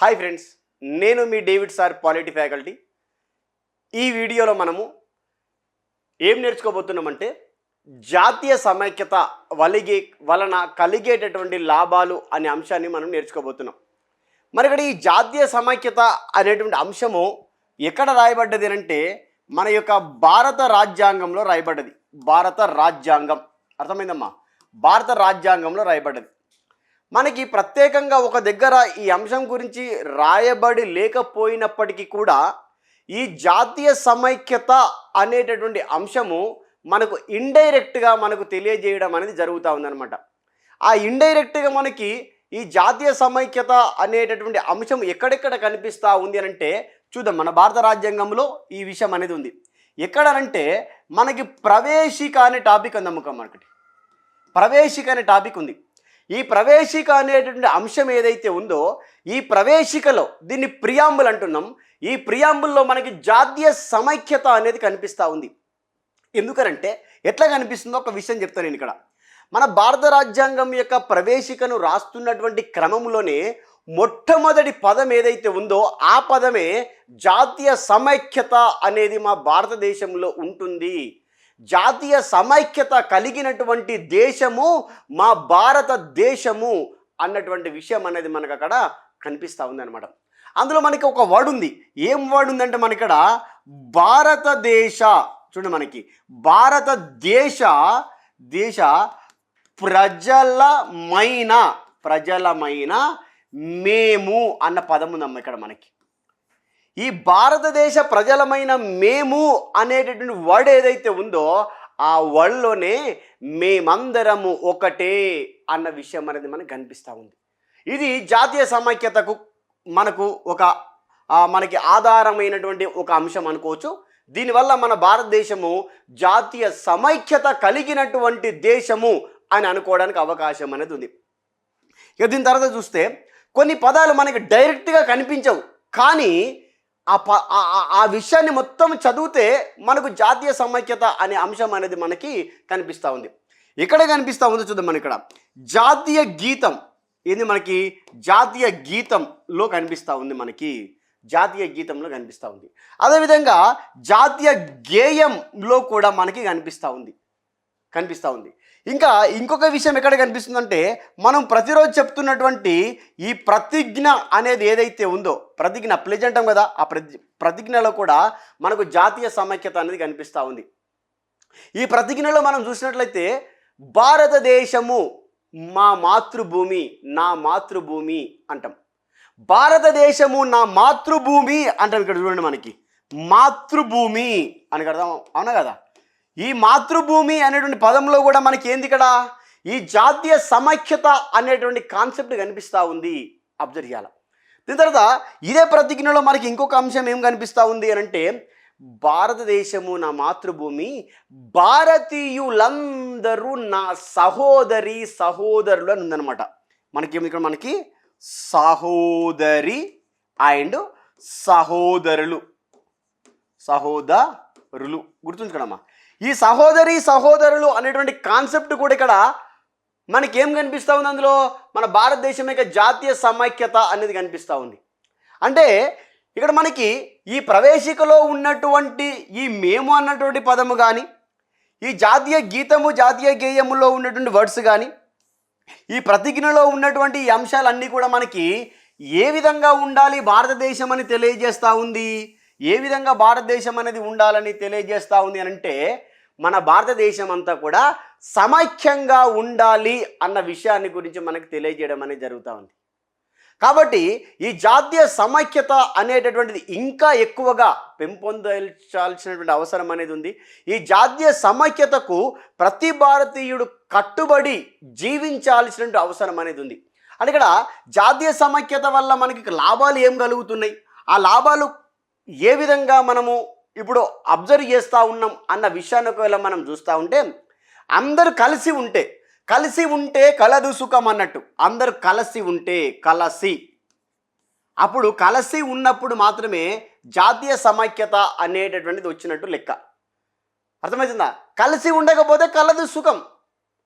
Hi friends నేను మీ David sir polity faculty ఈ వీడియోలో మనము ఏం నేర్చుకోబోతున్నామంటే జాతీయ సమైక్యత వలిగే వలన కలిగేటటువంటి లాభాలు అనే అంశాన్ని మనం నేర్చుకోబోతున్నాం. మరి ఇక్కడ ఈ జాతీయ సమైక్యత అనేటువంటి అంశము ఎక్కడ రాయబడ్డది అంటే మన యొక్క భారత రాజ్యాంగంలో రాయబడ్డది. భారత రాజ్యాంగం. అర్థమైందమ్మా? భారత రాజ్యాంగంలో రాయబడ్డది. మనకి ప్రత్యేకంగా ఒక దగ్గర ఈ అంశం గురించి రాయబడి లేకపోయినప్పటికీ కూడా ఈ జాతీయ సమైక్యత అనేటటువంటి అంశము మనకు ఇండైరెక్ట్గా మనకు తెలియజేయడం అనేది జరుగుతూ ఉందన్నమాట. ఆ ఇండైరెక్ట్గా మనకి ఈ జాతీయ సమైక్యత అనేటటువంటి అంశం ఎక్కడెక్కడ కనిపిస్తూ ఉంది అని అంటే చూద్దాం మన భారత రాజ్యాంగంలో ఈ విషయం అనేది ఉంది. ఎక్కడనంటే మనకి ప్రవేశిక అనే టాపిక్ ఉంది అమ్మకం మనకి. ప్రవేశిక అనే టాపిక్ ఉంది. ఈ ప్రవేశిక అనేటువంటి అంశం ఏదైతే ఉందో ఈ ప్రవేశికలో దీన్ని ప్రియాంబుల్ అంటున్నాం. ఈ ప్రియాంబుల్లో మనకి జాతీయ సమైక్యత అనేది కనిపిస్తూ ఉంది. ఎందుకనంటే ఎట్లా కనిపిస్తుందో ఒక విషయం చెప్తాను నేను ఇక్కడ. మన భారత రాజ్యాంగం యొక్క ప్రవేశికను రాస్తున్నటువంటి క్రమంలోనే మొట్టమొదటి పదం ఏదైతే ఉందో ఆ పదమే జాతీయ సమైక్యత అనేది మా భారతదేశంలో ఉంటుంది. జాతీయ సమైక్యత కలిగినటువంటి దేశము మా భారతదేశము అన్నటువంటి విషయం అనేది మనకు అక్కడ కనిపిస్తూ ఉందన్నమాట. అందులో మనకి ఒక వర్డ్ ఉంది. ఏం వర్డ్ ఉందంటే మన ఇక్కడ భారతదేశ చూడండి మనకి. భారతదేశ దేశ ప్రజలమైన ప్రజలమైన మేము అన్న పదం ఉందమ్మ ఇక్కడ మనకి. ఈ భారతదేశ ప్రజలమైన మేము అనేటటువంటి వర్డ్ ఏదైతే ఉందో ఆ వర్డ్లోనే మేమందరము ఒకటే అన్న విషయం అనేది మనకు కనిపిస్తూ ఉంది. ఇది జాతీయ సమైక్యతకు మనకు ఒక మనకి ఆధారమైనటువంటి ఒక అంశం అనుకోవచ్చు. దీనివల్ల మన భారతదేశము జాతీయ సమైక్యత కలిగినటువంటి దేశము అని అనుకోవడానికి అవకాశం అనేది ఉంది. ఇక దీని తర్వాత చూస్తే కొన్ని పదాలు మనకి డైరెక్ట్గా కనిపించవు. కానీ ఆ ప ఆ- విషయాన్ని మొత్తం చదివితే మనకు జాతీయ సమైక్యత అనే అంశం అనేది మనకి కనిపిస్తూ ఉంది. ఇక్కడ కనిపిస్తూ ఉంది చూద్దాం మన ఇక్కడ. జాతీయ గీతం ఇది మనకి? జాతీయ గీతంలో కనిపిస్తూ ఉంది మనకి. జాతీయ గీతంలో కనిపిస్తూ ఉంది. అదేవిధంగా జాతీయ గేయంలో కూడా మనకి కనిపిస్తూ ఉంది. కనిపిస్తూ ఉంది. ఇంకా ఇంకొక విషయం ఎక్కడ కనిపిస్తుందంటే మనం ప్రతిరోజు చెప్తున్నటువంటి ఈ ప్రతిజ్ఞ అనేది ఏదైతే ఉందో ప్రతిజ్ఞ ప్లెజ్ అంటాం కదా ఆ ప్రతి ప్రతిజ్ఞలో కూడా మనకు జాతీయ సమైక్యత అనేది కనిపిస్తూ ఉంది. ఈ ప్రతిజ్ఞలో మనం చూసినట్లయితే భారతదేశము మా మాతృభూమి నా మాతృభూమి అంటాం. భారతదేశము నా మాతృభూమి అంటాం ఇక్కడ చూడండి మనకి. మాతృభూమి అని కదా అవునా కదా? ఈ మాతృభూమి అనేటువంటి పదంలో కూడా మనకి ఏంది ఇక్కడ? ఈ జాతీయ సమైక్యత అనేటువంటి కాన్సెప్ట్ కనిపిస్తూ ఉంది. అబ్జర్వ్ చేయాలి? దీని తర్వాత ఇదే ప్రతిజ్ఞలో మనకి ఇంకొక అంశం ఏం కనిపిస్తూ ఉంది అని అంటే భారతదేశము నా మాతృభూమి భారతీయులందరూ నా సహోదరి సహోదరులు అని ఉందన్నమాట. మనకి ఇక్కడ మనకి? సహోదరి అండ్ సహోదరులు. సహోదరులు. గుర్తుంచుకోడమ్మా. ఈ సహోదరి సహోదరులు అనేటువంటి కాన్సెప్ట్ కూడా ఇక్కడ మనకేం కనిపిస్తూ ఉంది అందులో? మన భారతదేశం యొక్క జాతీయ సమైక్యత అనేది కనిపిస్తూ ఉంది. అంటే ఇక్కడ మనకి ఈ ప్రవేశికలో ఉన్నటువంటి ఈ మేము అన్నటువంటి పదము కానీ ఈ జాతీయ గీతము జాతీయ గేయములో ఉన్నటువంటి వర్డ్స్ కానీ ఈ ప్రతిజ్ఞలో ఉన్నటువంటి ఈ అంశాలన్నీ కూడా మనకి ఏ విధంగా ఉండాలి భారతదేశం అని తెలియజేస్తూ ఉంది? ఏ విధంగా భారతదేశం అనేది ఉండాలని తెలియజేస్తూ ఉంది అని అంటే మన భారతదేశం అంతా కూడా సమైక్యంగా ఉండాలి అన్న విషయాన్ని గురించి మనకు తెలియజేయడం అనేది జరుగుతూ ఉంది. కాబట్టి ఈ జాతీయ సమైక్యత అనేటటువంటిది ఇంకా ఎక్కువగా పెంపొందించాల్సినటువంటి అవసరం అనేది ఉంది. ఈ జాతీయ సమైక్యతకు ప్రతి భారతీయుడు కట్టుబడి జీవించాల్సినటువంటి అవసరం అనేది ఉంది. అంటే ఇక్కడ జాతీయ సమైక్యత వల్ల మనకి లాభాలు ఏం కలుగుతున్నాయి? ఆ లాభాలు ఏ విధంగా మనము ఇప్పుడు అబ్జర్వ్ చేస్తూ ఉన్నాం అన్న విషయాన్ని ఒకవేళ మనం చూస్తూ ఉంటే అందరూ కలిసి ఉంటే కలిసి ఉంటే కలదు సుఖం అన్నట్టు. అందరూ కలిసి ఉంటే కలసి. అప్పుడు కలిసి ఉన్నప్పుడు మాత్రమే జాతీయ సమైక్యత అనేటటువంటిది వచ్చినట్టు లెక్క. అర్థమవుతుందా కలిసి ఉండకపోతే కలదు సుఖం.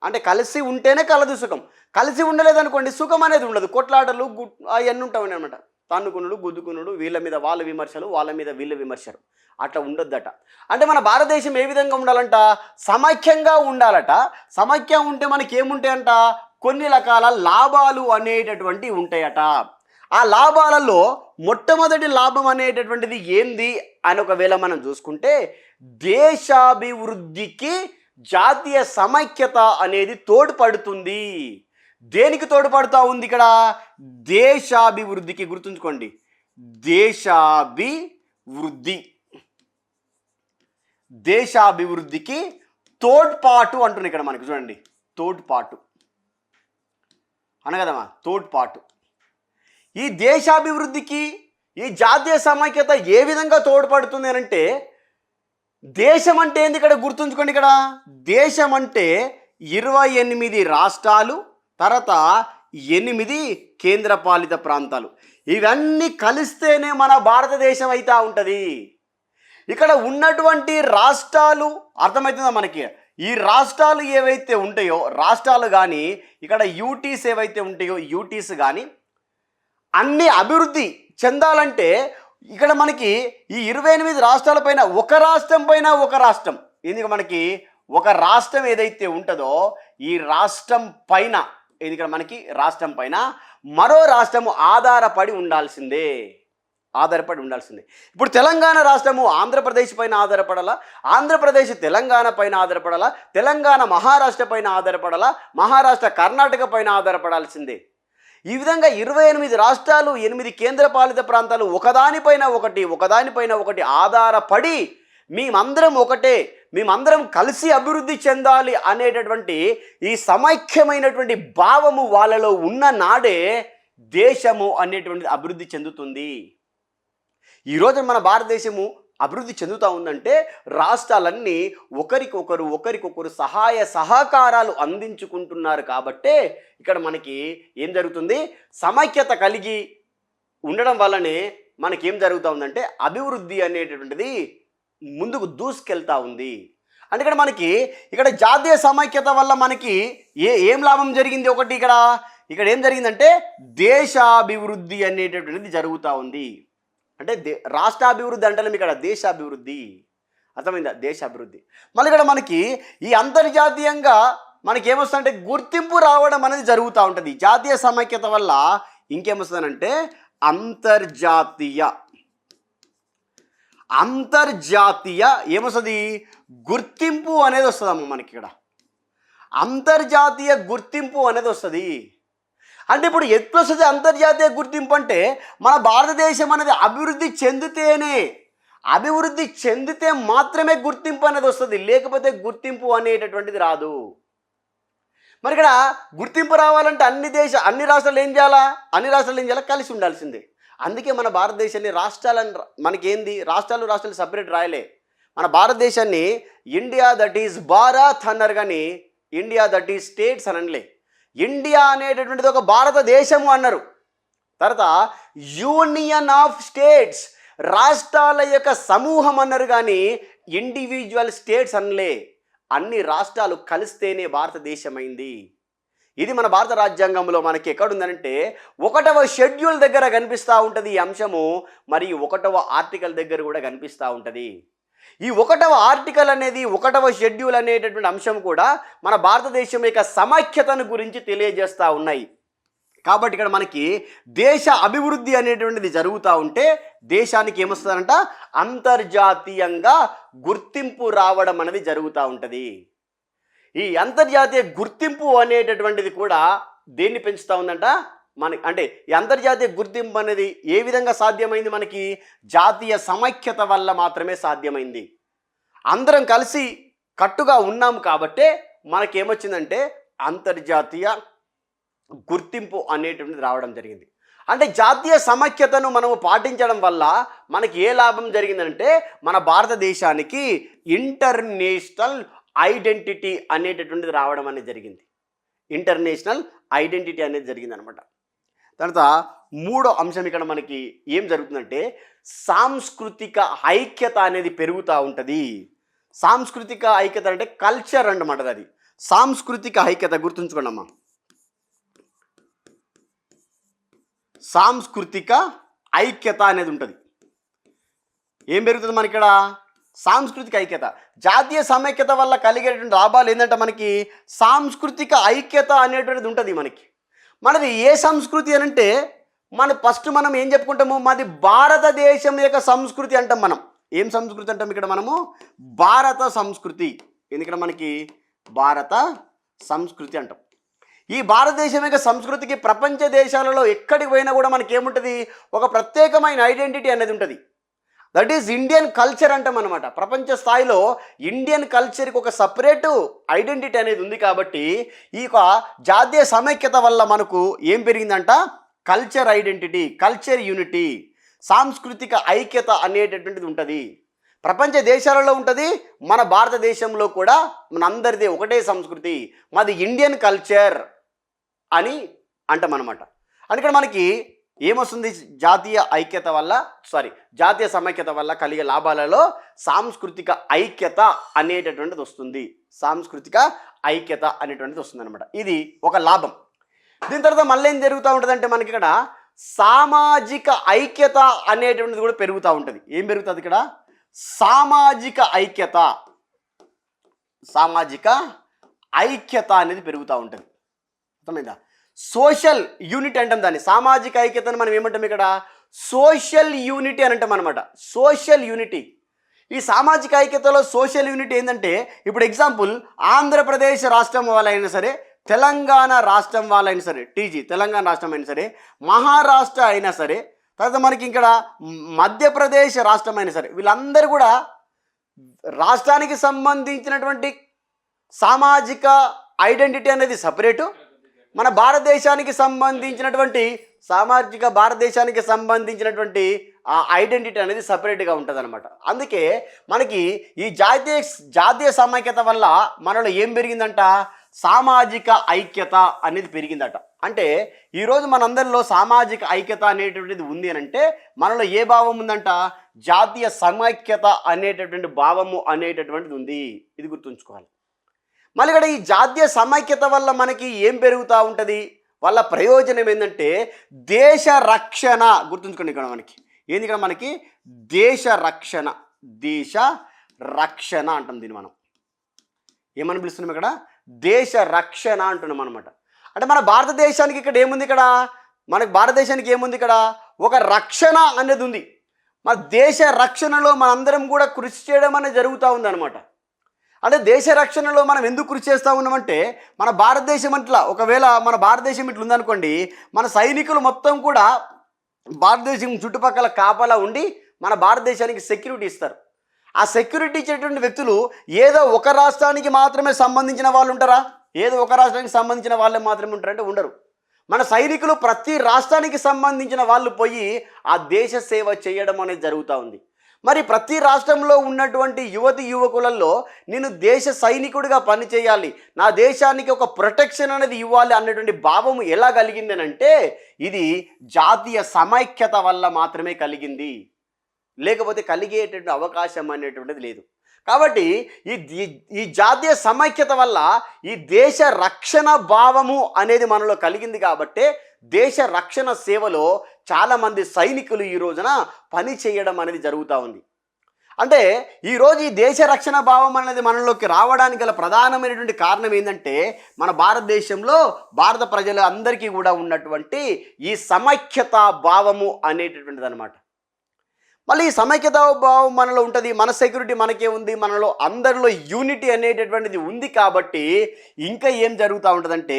అంటే కలిసి ఉంటేనే కలదు సుఖం. కలిసి ఉండలేదనుకోండి సుఖం అనేది ఉండదు. కొట్లాటలు గుట్ అవన్నీ ఉంటాయి అనమాట తన్నుకునుడు గుద్దుకునుడు వీళ్ళ మీద వాళ్ళ విమర్శలు వాళ్ళ మీద వీళ్ళ విమర్శలు. అట్లా ఉండొద్దట. అంటే మన భారతదేశం ఏ విధంగా ఉండాలంట? సమైక్యంగా ఉండాలట. సమైక్యం ఉంటే మనకి ఏముంటాయంట కొన్ని రకాల లాభాలు అనేటటువంటివి ఉంటాయట. ఆ లాభాలలో మొట్టమొదటి లాభం అనేటటువంటిది ఏంది? అని ఒకవేళ మనం చూసుకుంటే దేశాభివృద్ధికి జాతీయ సమైక్యత అనేది తోడ్పడుతుంది. దేనికి తోడ్పడుతూ ఉంది ఇక్కడ? దేశాభివృద్ధికి గుర్తుంచుకోండి. దేశాభివృద్ధి. దేశాభివృద్ధికి తోడ్పాటు అంటుంది ఇక్కడ మనకి చూడండి. తోడ్పాటు. అనగదమ్మా తోడ్పాటు. ఈ దేశాభివృద్ధికి ఈ జాతీయ సమైక్యత ఏ విధంగా తోడ్పడుతుంది అంటే దేశం అంటే ఏంది ఇక్కడ గుర్తుంచుకోండి ఇక్కడ? దేశం అంటే ఇరవై ఎనిమిది రాష్ట్రాలు తర్వాత ఎనిమిది కేంద్రపాలిత ప్రాంతాలు. ఇవన్నీ కలిస్తేనే మన భారతదేశం అయితే ఉంటుంది. ఇక్కడ ఉన్నటువంటి రాష్ట్రాలు అర్థమవుతుందా మనకి? ఈ రాష్ట్రాలు ఏవైతే ఉంటాయో రాష్ట్రాలు కానీ ఇక్కడ యూటీస్ ఏవైతే ఉంటాయో యూటీస్ కానీ అన్ని అభివృద్ధి చెందాలంటే ఇక్కడ మనకి ఈ ఇరవై ఎనిమిది రాష్ట్రాలపైన ఒక రాష్ట్రం పైన ఒక రాష్ట్రం. ఎందుకు మనకి? ఒక రాష్ట్రం ఏదైతే ఉంటుందో ఈ రాష్ట్రం పైన ఇది ఇక్కడ మనకి రాష్ట్రం పైన మరో రాష్ట్రము ఆధారపడి ఉండాల్సిందే. ఆధారపడి ఉండాల్సిందే. ఇప్పుడు తెలంగాణ రాష్ట్రము ఆంధ్రప్రదేశ్ పైన ఆధారపడాలా? ఆంధ్రప్రదేశ్ తెలంగాణ పైన ఆధారపడాలా? తెలంగాణ మహారాష్ట్ర పైన ఆధారపడాలా? మహారాష్ట్ర కర్ణాటక పైన ఆధారపడాల్సిందే. ఈ విధంగా ఇరవై ఎనిమిది రాష్ట్రాలు ఎనిమిది కేంద్రపాలిత ప్రాంతాలు ఒకదానిపైన ఒకటి ఒకదానిపైన ఒకటి ఆధారపడి మేమందరం ఒకటే మేమందరం కలిసి అభివృద్ధి చెందాలి అనేటటువంటి ఈ సమైక్యమైనటువంటి భావము వాళ్ళలో ఉన్న నాడే దేశము అనేటువంటిది అభివృద్ధి చెందుతుంది. ఈరోజు మన భారతదేశము అభివృద్ధి చెందుతూ ఉందంటే రాష్ట్రాలన్నీ ఒకరికొకరు ఒకరికొకరు సహాయ సహకారాలు అందించుకుంటున్నారు కాబట్టే ఇక్కడ మనకి ఏం జరుగుతుంది? సమైక్యత కలిగి ఉండడం వల్లనే మనకేం జరుగుతూ ఉందంటే అభివృద్ధి అనేటటువంటిది ముందుకు దూసుకెళ్తా ఉంది. అంటే ఇక్కడ మనకి ఇక్కడ జాతీయ సమైక్యత వల్ల మనకి ఏ ఏం లాభం జరిగింది ఒకటి ఇక్కడ? ఇక్కడ ఏం జరిగిందంటే దేశాభివృద్ధి అనేటటువంటిది జరుగుతూ ఉంది. అంటే దే రాష్ట్రాభివృద్ధి అంటే ఇక్కడ దేశాభివృద్ధి. అర్థమైందా? దేశాభివృద్ధి. మళ్ళీ ఇక్కడ మనకి ఈ అంతర్జాతీయంగా మనకి ఏమొస్తుందంటే గుర్తింపు రావడం అనేది జరుగుతూ ఉంటుంది. జాతీయ సమైక్యత వల్ల ఇంకేమొస్తుందంటే అంతర్జాతీయ అంతర్జాతీయ ఏమొస్తుంది? గుర్తింపు అనేది వస్తుందమ్మ మనకి ఇక్కడ అంతర్జాతీయ గుర్తింపు అనేది వస్తుంది. అంటే ఇప్పుడు ఎట్లా వస్తుంది అంతర్జాతీయ గుర్తింపు అంటే మన భారతదేశం అనేది అభివృద్ధి చెందితేనే అభివృద్ధి చెందితే మాత్రమే గుర్తింపు అనేది వస్తుంది. లేకపోతే గుర్తింపు అనేటటువంటిది రాదు. మరి ఇక్కడ గుర్తింపు రావాలంటే అన్ని దేశ అన్ని రాష్ట్రాలు ఏం చేయాలా? అన్ని రాష్ట్రాలు ఏం చేయాలా? కలిసి ఉండాల్సిందే. అందుకే మన భారతదేశాన్ని రాష్ట్రాలను మనకేంది? రాష్ట్రాలు రాష్ట్రాలు సపరేట్ రాయలే. మన భారతదేశాన్ని ఇండియా దట్ ఈజ్ భారత్ అన్నారు కానీ ఇండియా దట్ ఈజ్ స్టేట్స్ అనలే. ఇండియా అనేటటువంటిది ఒక భారతదేశము అన్నారు. తర్వాత యూనియన్ ఆఫ్ స్టేట్స్ రాష్ట్రాల యొక్క సమూహం అన్నారు కానీ ఇండివిజువల్ స్టేట్స్ అనలే. అన్ని రాష్ట్రాలు కలిస్తేనే భారతదేశమైంది. ఇది మన భారత రాజ్యాంగంలో మనకి ఎక్కడుందంటే ఒకటవ షెడ్యూల్ దగ్గర కనిపిస్తూ ఉంటుంది ఈ అంశము మరియు ఒకటవ ఆర్టికల్ దగ్గర కూడా కనిపిస్తూ ఉంటుంది. ఈ ఒకటవ ఆర్టికల్ అనేది ఒకటవ షెడ్యూల్ అనేటటువంటి అంశం కూడా మన భారతదేశం యొక్క సమైక్యతను గురించి తెలియజేస్తూ ఉన్నాయి. కాబట్టి ఇక్కడ మనకి దేశ అభివృద్ధి అనేటువంటిది జరుగుతూ ఉంటే దేశానికి ఏమొస్తుందంట? అంతర్జాతీయంగా గుర్తింపు రావడం అనేది జరుగుతూ ఉంటుంది. ఈ అంతర్జాతీయ గుర్తింపు అనేటటువంటిది కూడా దేన్ని పెంచుతూ ఉందంట? మనకి అంటే ఈ అంతర్జాతీయ గుర్తింపు అనేది ఏ విధంగా సాధ్యమైంది మనకి? జాతీయ సమైక్యత వల్ల మాత్రమే సాధ్యమైంది. అందరం కలిసి కట్టుగా ఉన్నాం కాబట్టే మనకేమొచ్చిందంటే అంతర్జాతీయ గుర్తింపు అనేటువంటిది రావడం జరిగింది. అంటే జాతీయ సమైక్యతను మనము పాటించడం వల్ల మనకి ఏ లాభం జరిగిందంటే మన భారతదేశానికి ఇంటర్నేషనల్ ఐడెంటిటీ అనేటటువంటిది రావడం అనేది జరిగింది. ఇంటర్నేషనల్ ఐడెంటిటీ అనేది జరిగింది అనమాట తర్వాత మూడో అంశం ఇక్కడ మనకి ఏం జరుగుతుందంటే సాంస్కృతిక ఐక్యత అనేది పెరుగుతూ ఉంటుంది. సాంస్కృతిక ఐక్యత అంటే కల్చర్ అన్నమాట అది. సాంస్కృతిక ఐక్యత గుర్తుంచుకోండి అమ్మా సాంస్కృతిక ఐక్యత అనేది ఉంటుంది. ఏం పెరుగుతుంది మనకి ఇక్కడ సాంస్కృతిక ఐక్యత. జాతీయ సమైక్యత వల్ల కలిగేటువంటి లాభాలు ఏంటంటే మనకి సాంస్కృతిక ఐక్యత అనేటువంటిది ఉంటుంది మనకి. మనది ఏ సంస్కృతి అని అంటే మన ఫస్ట్ మనం ఏం చెప్పుకుంటాము? మాది భారతదేశం యొక్క సంస్కృతి అంటాం మనం. ఏం సంస్కృతి అంటాం ఇక్కడ మనము? భారత సంస్కృతి. ఎందుకంటే మనకి భారత సంస్కృతి అంటాం. ఈ భారతదేశం యొక్క సంస్కృతికి ప్రపంచ దేశాలలో ఎక్కడికి పోయినా కూడా మనకి ఏముంటుంది? ఒక ప్రత్యేకమైన ఐడెంటిటీ అనేది ఉంటుంది. దట్ ఈజ్ ఇండియన్ కల్చర్ అంటాం అనమాట ప్రపంచ స్థాయిలో ఇండియన్ కల్చర్కి ఒక సపరేటు ఐడెంటిటీ అనేది ఉంది కాబట్టి ఈ యొక్క జాతీయ సమైక్యత వల్ల మనకు ఏం పెరిగిందంట? కల్చర్ ఐడెంటిటీ కల్చర్ యూనిటీ సాంస్కృతిక ఐక్యత అనేటటువంటిది ఉంటుంది. ప్రపంచ దేశాలలో ఉంటుంది మన భారతదేశంలో కూడా మనందరిది ఒకటే సంస్కృతి. మాది ఇండియన్ కల్చర్ అని అంటామన్నమాట అనమాట అందుకని మనకి ఏమొస్తుంది? జాతీయ ఐక్యత వల్ల సారీ జాతీయ సమైక్యత వల్ల కలిగే లాభాలలో సాంస్కృతిక ఐక్యత అనేటటువంటిది వస్తుంది. సాంస్కృతిక ఐక్యత అనేటువంటిది వస్తుంది అనమాట ఇది ఒక లాభం. దీని తర్వాత మళ్ళీ ఏం జరుగుతూ ఉంటుందంటే మనకి ఇక్కడ సామాజిక ఐక్యత అనేటువంటిది కూడా పెరుగుతూ ఉంటుంది. ఏం పెరుగుతుంది ఇక్కడ? సామాజిక ఐక్యత. సామాజిక ఐక్యత అనేది పెరుగుతూ ఉంటుంది. అర్థమైందా? సోషల్ యూనిట్ అంటాం దాన్ని. సామాజిక ఐక్యతను మనం ఏమంటాం ఇక్కడ? సోషల్ యూనిటీ అని అంటాం అనమాట సోషల్ యూనిటీ. ఈ సామాజిక ఐక్యతలో సోషల్ యూనిటీ ఏంటంటే ఇప్పుడు ఎగ్జాంపుల్ ఆంధ్రప్రదేశ్ రాష్ట్రం వాళ్ళైనా సరే తెలంగాణ రాష్ట్రం వాళ్ళైనా సరే టీజీ తెలంగాణ రాష్ట్రం అయినా సరే మహారాష్ట్ర అయినా సరే తర్వాత మనకి ఇక్కడ మధ్యప్రదేశ్ రాష్ట్రం అయినా సరే వీళ్ళందరూ కూడా రాష్ట్రానికి సంబంధించినటువంటి సామాజిక ఐడెంటిటీ అనేది సపరేటు మన భారతదేశానికి సంబంధించినటువంటి సామాజిక భారతదేశానికి సంబంధించినటువంటి ఆ ఐడెంటిటీ అనేది సపరేట్గా ఉంటుంది అనమాట అందుకే మనకి ఈ జాతీయ జాతీయ సమైక్యత వల్ల మనలో ఏం పెరిగిందంట? సామాజిక ఐక్యత అనేది పెరిగిందట. అంటే ఈరోజు మనందరిలో సామాజిక ఐక్యత అనేటువంటిది ఉంది అని అంటే మనలో ఏ భావం ఉందంట? జాతీయ సమైక్యత అనేటటువంటి భావము అనేటటువంటిది ఉంది. ఇది గుర్తుంచుకోవాలి. మళ్ళీ ఇక్కడ ఈ జాతీయ సమైక్యత వల్ల మనకి ఏం పెరుగుతూ ఉంటుంది? వాళ్ళ ప్రయోజనం ఏంటంటే దేశ రక్షణ గుర్తుంచుకోండి ఇక్కడ మనకి. ఏంది ఇక్కడ మనకి? దేశ రక్షణ దేశ రక్షణ అంటాం దీన్ని మనం. ఏమని పిలుస్తున్నాం ఇక్కడ? దేశ రక్షణ అంటున్నాం అనమాట అంటే మన భారతదేశానికి ఇక్కడ ఏముంది ఇక్కడ? మనకు భారతదేశానికి ఏముంది ఇక్కడ? ఒక రక్షణ అనేది ఉంది. మన దేశ రక్షణలో మనందరం కూడా కృషి చేయడం అనేది జరుగుతూ ఉందన్నమాట. అంటే దేశ రక్షణలో మనం ఎందుకు కృషి చేస్తూ ఉన్నామంటే మన భారతదేశం అట్లా ఒకవేళ మన భారతదేశం ఇట్లా ఉందనుకోండి మన సైనికులు మొత్తం కూడా భారతదేశం చుట్టుపక్కల కాపలా ఉండి మన భారతదేశానికి సెక్యూరిటీ ఇస్తారు. ఆ సెక్యూరిటీ ఇచ్చేటువంటి వ్యక్తులు ఏదో ఒక రాష్ట్రానికి మాత్రమే సంబంధించిన వాళ్ళు ఉంటారా? ఏదో ఒక రాష్ట్రానికి సంబంధించిన వాళ్ళే మాత్రమే ఉంటారంటే ఉండరు. మన సైనికులు ప్రతి రాష్ట్రానికి సంబంధించిన వాళ్ళు పోయి ఆ దేశ సేవ చేయడం అనేది జరుగుతూ ఉంది. మరి ప్రతి రాష్ట్రంలో ఉన్నటువంటి యువతి యువకులలో నేను దేశ సైనికుడిగా పనిచేయాలి నా దేశానికి ఒక ప్రొటెక్షన్ అనేది ఇవ్వాలి అన్నటువంటి భావం ఎలా కలిగింది ఇది జాతీయ సమైక్యత వల్ల మాత్రమే కలిగింది. లేకపోతే కలిగేటువంటి అవకాశం అనేటువంటిది లేదు. కాబట్టి ఈ ఈ- ఈ జాతీయ సమైక్యత వల్ల ఈ దేశ రక్షణ భావము అనేది మనలో కలిగింది కాబట్టే దేశ రక్షణ సేవలో చాలామంది సైనికులు ఈ రోజున పని చేయడం అనేది జరుగుతూ ఉంది. అంటే ఈరోజు ఈ దేశ రక్షణ భావం అనేది మనలోకి రావడానికి గల ప్రధానమైనటువంటి కారణం ఏంటంటే మన భారతదేశంలో భారత ప్రజలు అందరికీ కూడా ఉన్నటువంటి ఈ సమైక్యత భావము అనేటటువంటిది అనమాట మళ్ళీ ఈ సమైక్యత భావం మనలో ఉంటుంది మన సెక్యూరిటీ మనకే ఉంది మనలో అందరిలో యూనిటీ అనేటటువంటిది ఉంది కాబట్టి ఇంకా ఏం జరుగుతూ ఉంటుందంటే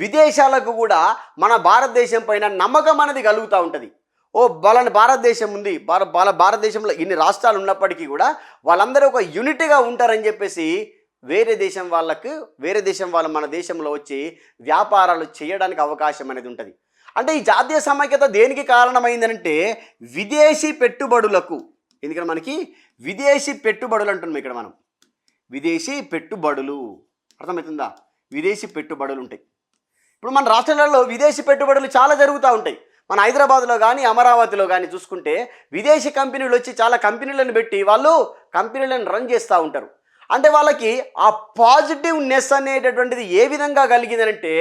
విదేశాలకు కూడా మన భారతదేశం పైన నమ్మకం అనేది కలుగుతూ ఉంటుంది. ఓ బలని భారతదేశం ఉంది. భార బల భారతదేశంలో ఇన్ని రాష్ట్రాలు ఉన్నప్పటికీ కూడా వాళ్ళందరూ ఒక యూనిట్గా ఉంటారని చెప్పేసి వేరే దేశం వాళ్ళకు వేరే దేశం వాళ్ళు మన దేశంలో వచ్చి వ్యాపారాలు చేయడానికి అవకాశం అనేది ఉంటుంది. అంటే ఈ జాతీయ సమైక్యత దేనికి కారణమైందంటే విదేశీ పెట్టుబడులకు. ఎందుకంటే మనకి విదేశీ పెట్టుబడులు అంటున్నాం ఇక్కడ మనం. విదేశీ పెట్టుబడులు. అర్థమవుతుందా? విదేశీ పెట్టుబడులు ఉంటాయి. ఇప్పుడు మన రాష్ట్రాలలో విదేశీ పెట్టుబడులు చాలా జరుగుతూ ఉంటాయి. మన హైదరాబాద్లో కానీ అమరావతిలో కానీ చూసుకుంటే విదేశీ కంపెనీలు వచ్చి చాలా కంపెనీలను పెట్టి వాళ్ళు కంపెనీలను రన్ చేస్తూ ఉంటారు. అంటే వాళ్ళకి ఆ పాజిటివ్నెస్ అనేటటువంటిది ఏ విధంగా కలిగిందంటే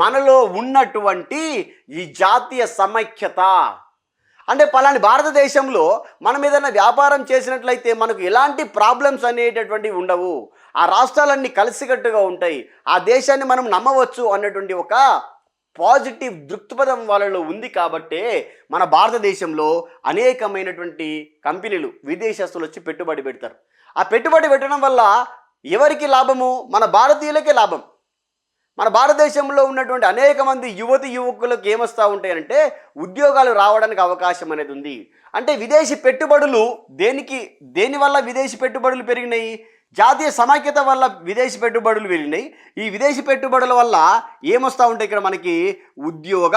మనలో ఉన్నటువంటి ఈ జాతీయ సమైక్యత. అంటే పలాని భారతదేశంలో మనం ఏదైనా వ్యాపారం చేసినట్లయితే మనకు ఎలాంటి ప్రాబ్లమ్స్ అనేటటువంటివి ఉండవు. ఆ రాష్ట్రాలన్నీ కలిసికట్టుగా ఉంటాయి. ఆ దేశాన్ని మనం నమ్మవచ్చు అన్నటువంటి ఒక పాజిటివ్ దృక్పథం వాళ్ళలో ఉంది కాబట్టే మన భారతదేశంలో అనేకమైనటువంటి కంపెనీలు విదేశస్తులు వచ్చి పెట్టుబడి పెడతారు. ఆ పెట్టుబడి పెట్టడం వల్ల ఎవరికి లాభము? మన భారతీయులకే లాభం. మన భారతదేశంలో ఉన్నటువంటి అనేక మంది యువతి యువకులకు ఏమొస్తూ ఉంటాయంటే ఉద్యోగాలు రావడానికి అవకాశం అనేది ఉంది. అంటే విదేశీ పెట్టుబడులు దేనికి దేనివల్ల విదేశీ పెట్టుబడులు పెరిగినాయి? జాతీయ సమైక్యత వల్ల విదేశీ పెట్టుబడులు వెళ్ళినాయి. ఈ విదేశీ పెట్టుబడుల వల్ల ఏమొస్తూ ఉంటాయి ఇక్కడ మనకి ఉద్యోగ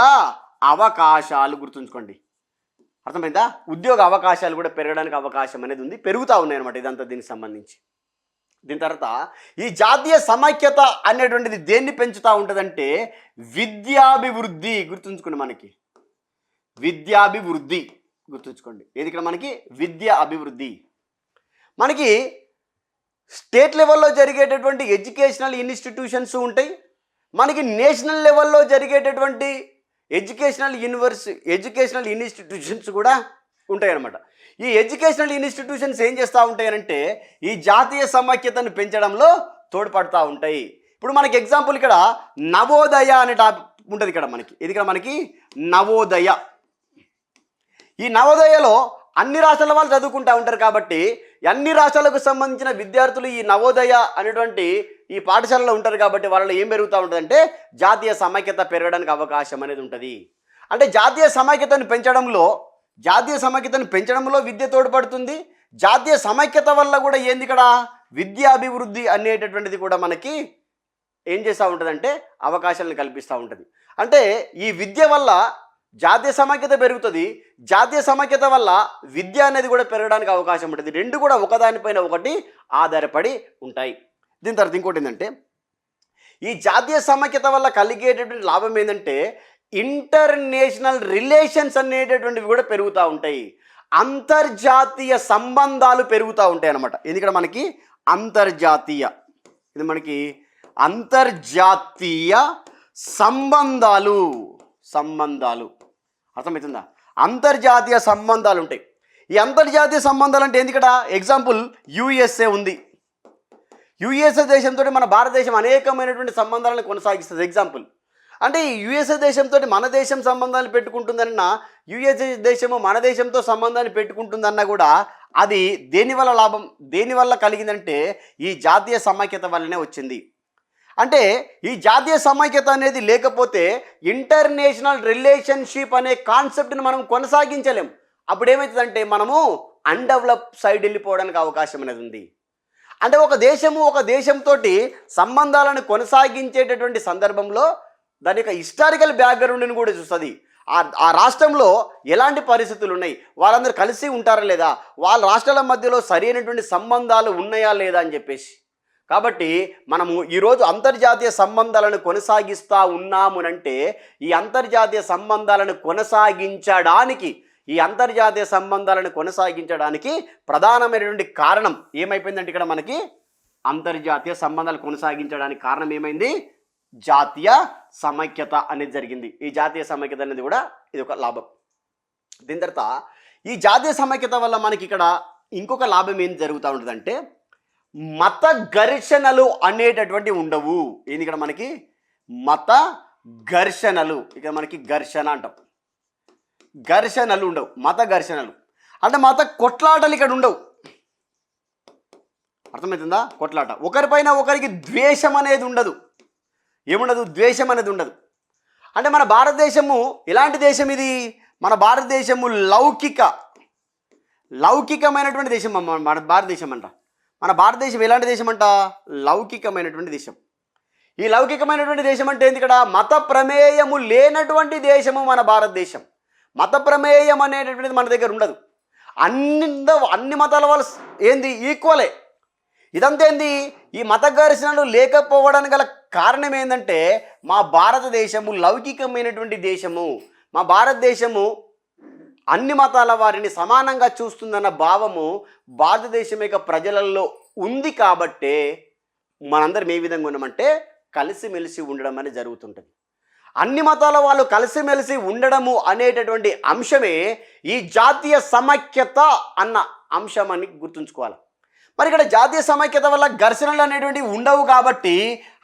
అవకాశాలు గుర్తుంచుకోండి. అర్థమైందా? ఉద్యోగ అవకాశాలు కూడా పెరగడానికి అవకాశం అనేది ఉంది. పెరుగుతూ ఉన్నాయి అనమాట ఇదంతా దీనికి సంబంధించి. దీని తర్వాత ఈ జాతీయ సమైక్యత అనేటువంటిది దేన్ని పెంచుతూ ఉంటుందంటే విద్యాభివృద్ధి గుర్తుంచుకోండి మనకి. విద్యాభివృద్ధి గుర్తుంచుకోండి. ఏది ఇక్కడ మనకి? విద్యా అభివృద్ధి మనకి స్టేట్ లెవెల్లో జరిగేటటువంటి ఎడ్యుకేషనల్ ఇన్స్టిట్యూషన్స్ ఉంటాయి. మనకి నేషనల్ లెవెల్లో జరిగేటటువంటి ఎడ్యుకేషనల్ యూనివర్స్ ఎడ్యుకేషనల్ ఇన్స్టిట్యూషన్స్ కూడా ఉంటాయన్నమాట. ఈ ఎడ్యుకేషనల్ ఇన్స్టిట్యూషన్స్ ఏం చేస్తూ ఉంటాయనంటే ఈ జాతీయ సమాఖ్యతను పెంచడంలో తోడ్పడతా ఉంటాయి. ఇప్పుడు మనకి ఎగ్జాంపుల్ ఇక్కడ నవోదయ అనే టాపిక్ ఉంటుంది ఇక్కడ మనకి. ఇది ఇక్కడ మనకి నవోదయ. ఈ నవోదయలో అన్ని రాష్ట్రాల వాళ్ళు చదువుకుంటూ ఉంటారు కాబట్టి అన్ని రాష్ట్రాలకు సంబంధించిన విద్యార్థులు ఈ నవోదయ అనేటువంటి ఈ పాఠశాలలో ఉంటారు కాబట్టి వాళ్ళలో ఏం పెరుగుతూ ఉంటుందంటే జాతీయ సమైక్యత పెరగడానికి అవకాశం అనేది ఉంటుంది. అంటే జాతీయ సమైక్యతను పెంచడంలో జాతీయ సమైక్యతను పెంచడంలో విద్య తోడ్పడుతుంది. జాతీయ సమైక్యత వల్ల కూడా ఏంది ఇక్కడ? విద్యా అభివృద్ధి అనేటటువంటిది కూడా మనకి ఏం చేస్తూ ఉంటుందంటే అవకాశాలను కల్పిస్తూ ఉంటుంది. అంటే ఈ విద్య వల్ల జాతీయ సమైక్యత పెరుగుతుంది. జాతీయ సమైక్యత వల్ల విద్య అనేది కూడా పెరగడానికి అవకాశం ఉంటుంది. రెండు కూడా ఒకదానిపైన ఒకటి ఆధారపడి ఉంటాయి. దీని తర్వాత ఇంకోటి ఏంటంటే ఈ జాతీయ సమైక్యత వల్ల కలిగేటటువంటి లాభం ఏంటంటే ఇంటర్నేషనల్ రిలేషన్స్ అనేటటువంటివి కూడా పెరుగుతూ ఉంటాయి. అంతర్జాతీయ సంబంధాలు పెరుగుతూ ఉంటాయి అన్నమాట. ఎందుకంటే మనకి అంతర్జాతీయ. ఇది మనకి అంతర్జాతీయ సంబంధాలు. సంబంధాలు. అర్థమవుతుందా? అంతర్జాతీయ సంబంధాలు ఉంటాయి ఈ అంతర్జాతీయ సంబంధాలు అంటే ఏంది ఇక్కడ ఎగ్జాంపుల్ యుఎస్ఏ ఉంది. యుఎస్ఏ దేశంతో మన భారతదేశం అనేకమైనటువంటి సంబంధాలను కొనసాగిస్తుంది. ఎగ్జాంపుల్ అంటే ఈ యుఎస్ఏ దేశంతో మన దేశం సంబంధాలు పెట్టుకుంటుందన్న యుఎస్ఏ దేశము మన దేశంతో సంబంధాన్ని పెట్టుకుంటుందన్నా కూడా అది దేనివల్ల లాభం? దేనివల్ల కలిగిందంటే ఈ జాతీయ సమైక్యత వల్లనే వచ్చింది. అంటే ఈ జాతీయ సమైక్యత అనేది లేకపోతే ఇంటర్నేషనల్ రిలేషన్షిప్ అనే కాన్సెప్ట్ని మనం కొనసాగించలేం. అప్పుడు ఏమవుతుందంటే మనము అన్డెవలప్ సైడ్ వెళ్ళిపోవడానికి అవకాశం అనేది ఉంది. అంటే ఒక దేశము ఒక దేశంతో సంబంధాలను కొనసాగించేటటువంటి సందర్భంలో దాని యొక్క హిస్టారికల్ బ్యాక్గ్రౌండ్ని కూడా చూస్తుంది. ఆ ఆ రాష్ట్రంలో ఎలాంటి పరిస్థితులు ఉన్నాయి వాళ్ళందరూ కలిసి ఉంటారా లేదా? వాళ్ళ రాష్ట్రాల మధ్యలో సరైనటువంటి సంబంధాలు ఉన్నాయా లేదా అని చెప్పేసి. కాబట్టి మనము ఈరోజు అంతర్జాతీయ సంబంధాలను కొనసాగిస్తూ ఉన్నామునంటే ఈ అంతర్జాతీయ సంబంధాలను కొనసాగించడానికి ఈ అంతర్జాతీయ సంబంధాలను కొనసాగించడానికి ప్రధానమైనటువంటి కారణం ఏమైపోయిందంటే ఇక్కడ మనకి అంతర్జాతీయ సంబంధాలు కొనసాగించడానికి కారణం ఏమైంది? జాతీయ సమైక్యత అనేది జరిగింది. ఈ జాతీయ సమైక్యత అనేది కూడా ఇది ఒక లాభం. దీని తర్వాత ఈ జాతీయ సమైక్యత వల్ల మనకి ఇక్కడ ఇంకొక లాభం ఏం జరుగుతూ ఉంటుందంటే మత ఘర్షణలు అనేటటువంటి ఉండవు. ఏంది ఇక్కడ మనకి? మత ఘర్షణలు. ఇక్కడ మనకి ఘర్షణ అంటాం. ఘర్షణలు ఉండవు. మత ఘర్షణలు. అంటే మత కొట్లాటలు ఇక్కడ ఉండవు. అర్థమవుతుందా? కొట్లాట. ఒకరిపైన ఒకరికి ద్వేషం అనేది ఉండదు. ఏముండదు? ద్వేషం అనేది ఉండదు. అంటే మన భారతదేశము ఎలాంటి దేశం ఇది? మన భారతదేశము లౌకిక. లౌకికమైనటువంటి దేశం మన మన భారతదేశం అంట. మన భారతదేశం ఎలాంటి దేశం అంట లౌకికమైనటువంటి దేశం. ఈ లౌకికమైనటువంటి దేశం అంటే ఏంది ఇక్కడ? మత ప్రమేయము లేనటువంటి దేశము మన భారతదేశం. మత ప్రమేయం అనేటటువంటిది మన దగ్గర ఉండదు. అన్ని అన్ని మతాల వాళ్ళు ఏంది? ఈక్వలే. ఇదంతా ఏంది? ఈ మత ఘర్షణలు లేకపోవడానికి గల కారణం ఏంటంటే మా భారతదేశము లౌకికమైనటువంటి దేశము. మా భారతదేశము అన్ని మతాల వారిని సమానంగా చూస్తుందన్న భావము భారతదేశం యొక్క ప్రజలలో ఉంది కాబట్టే మనందరం ఏ విధంగా ఉన్నామంటే కలిసిమెలిసి ఉండడం అనేది జరుగుతుంటుంది. అన్ని మతాల వాళ్ళు కలిసిమెలిసి ఉండడము అనేటటువంటి అంశమే ఈ జాతీయ సమైక్యత అన్న అంశం అని గుర్తుంచుకోవాలి. మరి ఇక్కడ జాతీయ సమైక్యత వల్ల ఘర్షణలు అనేటువంటివి ఉండవు కాబట్టి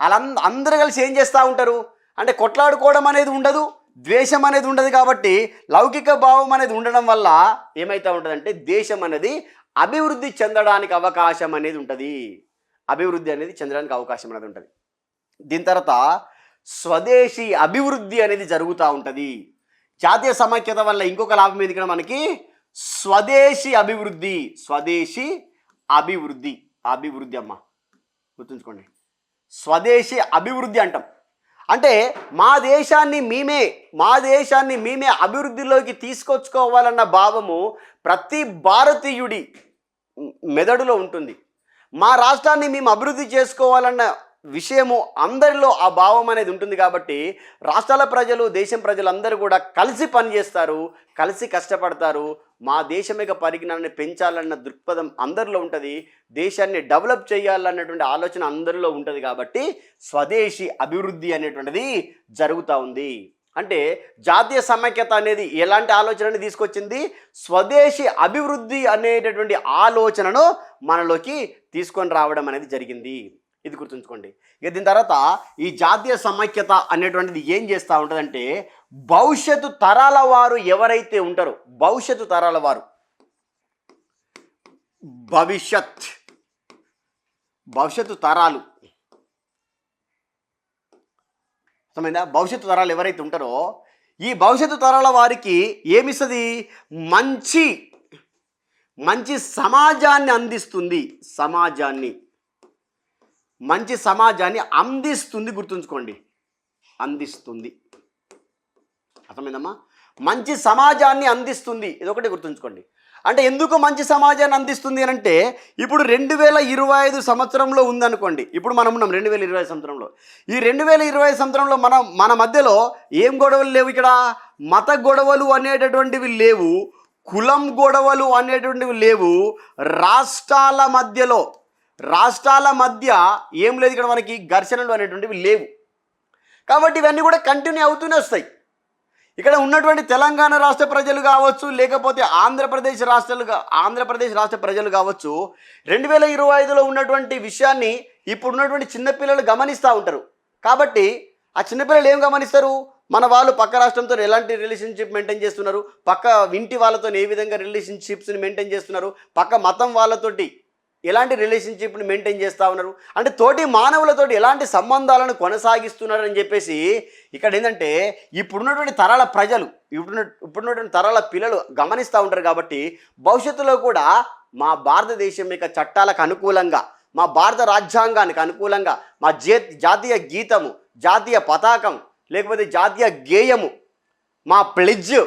అలా అందరూ కలిసి ఏం చేస్తూ ఉంటారు? అంటే కొట్లాడుకోవడం అనేది ఉండదు. ద్వేషం అనేది ఉండదు కాబట్టి లౌకిక భావం అనేది ఉండడం వల్ల ఏమైతే ఉంటుందంటే దేశం అనేది అభివృద్ధి చెందడానికి అవకాశం అనేది ఉంటుంది. అభివృద్ధి అనేది చెందడానికి అవకాశం అనేది ఉంటుంది. దీని తర్వాత స్వదేశీ అభివృద్ధి అనేది జరుగుతూ ఉంటుంది. జాతీయ సమైక్యత వల్ల ఇంకొక లాభం ఏది ఇక్కడ మనకి? స్వదేశీ అభివృద్ధి స్వదేశీ అభివృద్ధి అభివృద్ధి అమ్మ గుర్తుంచుకోండి. స్వదేశీ అభివృద్ధి అంటాం. అంటే మా దేశాన్ని మేమే మా దేశాన్ని మేమే అభివృద్ధిలోకి తీసుకొచ్చుకోవాలన్న భావము ప్రతి భారతీయుడి మెదడులో ఉంటుంది. మా రాష్ట్రాన్ని మేము అభివృద్ధి చేసుకోవాలన్న విషయము అందరిలో ఆ భావం అనేది ఉంటుంది కాబట్టి రాష్ట్రాల ప్రజలు దేశం ప్రజలందరూ కూడా కలిసి పనిచేస్తారు కలిసి కష్టపడతారు మా దేశం యొక్క పరిజ్ఞానాన్ని పెంచాలన్న దృక్పథం అందరిలో ఉంటుంది దేశాన్ని డెవలప్ చేయాలన్నటువంటి ఆలోచన అందరిలో ఉంటుంది కాబట్టి స్వదేశీ అభివృద్ధి అనేటువంటిది జరుగుతూ ఉంది. అంటే జాతీయ సమైక్యత అనేది ఎలాంటి ఆలోచనని తీసుకొచ్చింది? స్వదేశీ అభివృద్ధి అనేటటువంటి ఆలోచనను మనలోకి తీసుకొని రావడం అనేది జరిగింది. ఇది గుర్తుంచుకోండి. ఇక దీని తర్వాత ఈ జాతీయ సమైక్యత అనేటువంటిది ఏం చేస్తూ ఉంటుందంటే భవిష్యత్తు తరాల వారు ఎవరైతే ఉంటారో భవిష్యత్తు తరాల వారు. భవిష్యత్. భవిష్యత్తు తరాలు. అర్థమైందా? భవిష్యత్తు తరాలు ఎవరైతే ఉంటారో ఈ భవిష్యత్తు తరాల వారికి ఏమిస్తుంది? మంచి మంచి సమాజాన్ని అందిస్తుంది. సమాజాన్ని. మంచి సమాజాన్ని అందిస్తుంది గుర్తుంచుకోండి. అందిస్తుంది. అర్థమైందమ్మా? మంచి సమాజాన్ని అందిస్తుంది. ఇదొకటి గుర్తుంచుకోండి. అంటే ఎందుకు మంచి సమాజాన్ని అందిస్తుంది అని అంటే ఇప్పుడు రెండు వేల ఇరవై ఐదు సంవత్సరంలో ఉందనుకోండి. ఇప్పుడు మనం ఉన్నాం రెండు వేల ఇరవై సంవత్సరంలో. ఈ రెండు వేల ఇరవై సంవత్సరంలో మనం మన మధ్యలో ఏం గొడవలు లేవు ఇక్కడ? మత గొడవలు అనేటటువంటివి లేవు. కులం గొడవలు అనేటువంటివి లేవు. రాష్ట్రాల మధ్యలో రాష్ట్రాల మధ్య ఏం లేదు ఇక్కడ మనకి ఘర్షణలు అనేటువంటివి లేవు. కాబట్టి ఇవన్నీ కూడా కంటిన్యూ అవుతూనే వస్తాయి. ఇక్కడ ఉన్నటువంటి తెలంగాణ రాష్ట్ర ప్రజలు కావచ్చు లేకపోతే ఆంధ్రప్రదేశ్ రాష్ట్రాలు ఆంధ్రప్రదేశ్ రాష్ట్ర ప్రజలు కావచ్చు రెండు వేల ఇరవై ఐదులో ఉన్నటువంటి విషయాన్ని ఇప్పుడు ఉన్నటువంటి చిన్నపిల్లలు గమనిస్తూ ఉంటారు. కాబట్టి ఆ చిన్నపిల్లలు ఏం గమనిస్తారు? మన వాళ్ళు పక్క రాష్ట్రంతో ఎలాంటి రిలేషన్షిప్ మెయింటైన్ చేస్తున్నారు? పక్క ఇంటి వాళ్ళతో ఏ విధంగా రిలేషన్షిప్స్ని మెయింటైన్ చేస్తున్నారు? పక్క మతం వాళ్ళతోటి ఎలాంటి రిలేషన్షిప్ని మెయింటైన్ చేస్తూ ఉన్నారు? అంటే తోటి మానవులతోటి ఎలాంటి సంబంధాలను కొనసాగిస్తున్నారని చెప్పేసి ఇక్కడ ఏంటంటే ఇప్పుడున్నటువంటి తరాల ప్రజలు ఇప్పుడున్న ఇప్పుడున్నటువంటి తరాల పిల్లలు గమనిస్తూ ఉంటారు కాబట్టి భవిష్యత్తులో కూడా మా భారతదేశం యొక్క చట్టాలకు అనుకూలంగా మా భారత రాజ్యాంగానికి అనుకూలంగా మా జే జాతీయ గీతము జాతీయ పతాకం లేకపోతే జాతీయ గేయము మా ప్లెజ్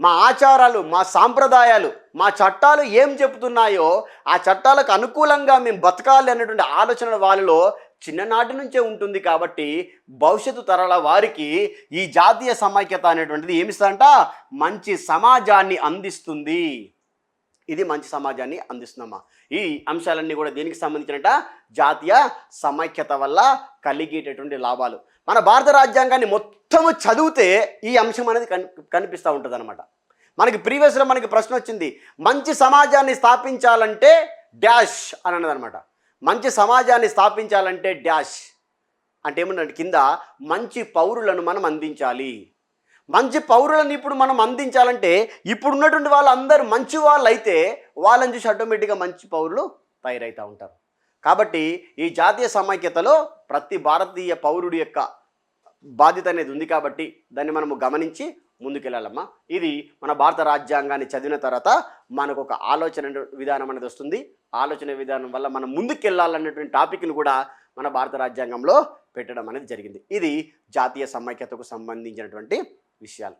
మా ఆచారాలు మా సాంప్రదాయాలు మా చట్టాలు ఏం చెబుతున్నాయో ఆ చట్టాలకు అనుకూలంగా మేము బతకాలి అనేటువంటి ఆలోచన వాళ్ళలో చిన్ననాటి నుంచే ఉంటుంది కాబట్టి భవిష్యత్తు తరాల వారికి ఈ జాతీయ సమైక్యత అనేటువంటిది ఏమిస్తుందంట మంచి సమాజాన్ని అందిస్తుంది. ఇది మంచి సమాజాన్ని అందిస్తున్నామా ఈ అంశాలన్నీ కూడా దేనికి సంబంధించినట? జాతీయ సమైక్యత వల్ల కలిగేటటువంటి లాభాలు. మన భారత రాజ్యాంగాన్ని మొత్తము చదివితే ఈ అంశం అనేది కనిపిస్తూ ఉంటుంది అనమాట మనకి ప్రీవియస్లో మనకి ప్రశ్న వచ్చింది మంచి సమాజాన్ని స్థాపించాలంటే డాష్ అని అన్నదనమాట మంచి సమాజాన్ని స్థాపించాలంటే డాష్ అంటే ఏమన్నా కింద మంచి పౌరులను మనం అందించాలి. మంచి పౌరులను ఇప్పుడు మనం అందించాలంటే ఇప్పుడు ఉన్నటువంటి వాళ్ళందరూ మంచి వాళ్ళు అయితే వాళ్ళని చూసి ఆటోమేటిక్గా మంచి పౌరులు తయారవుతూ ఉంటారు. కాబట్టి ఈ జాతీయ సమైక్యతలో ప్రతి భారతీయ పౌరుడి యొక్క బాధ్యత అనేది ఉంది కాబట్టి దాన్ని మనము గమనించి ముందుకెళ్ళాలమ్మా. ఇది మన భారత రాజ్యాంగాన్ని చదివిన తర్వాత మనకు ఒక ఆలోచన విధానం అనేది వస్తుంది. ఆలోచన విధానం వల్ల మనం ముందుకెళ్ళాలన్నటువంటి టాపిక్ను కూడా మన భారత రాజ్యాంగంలో పెట్టడం అనేది జరిగింది. ఇది జాతీయ సమైక్యతకు సంబంధించినటువంటి విషయాలు.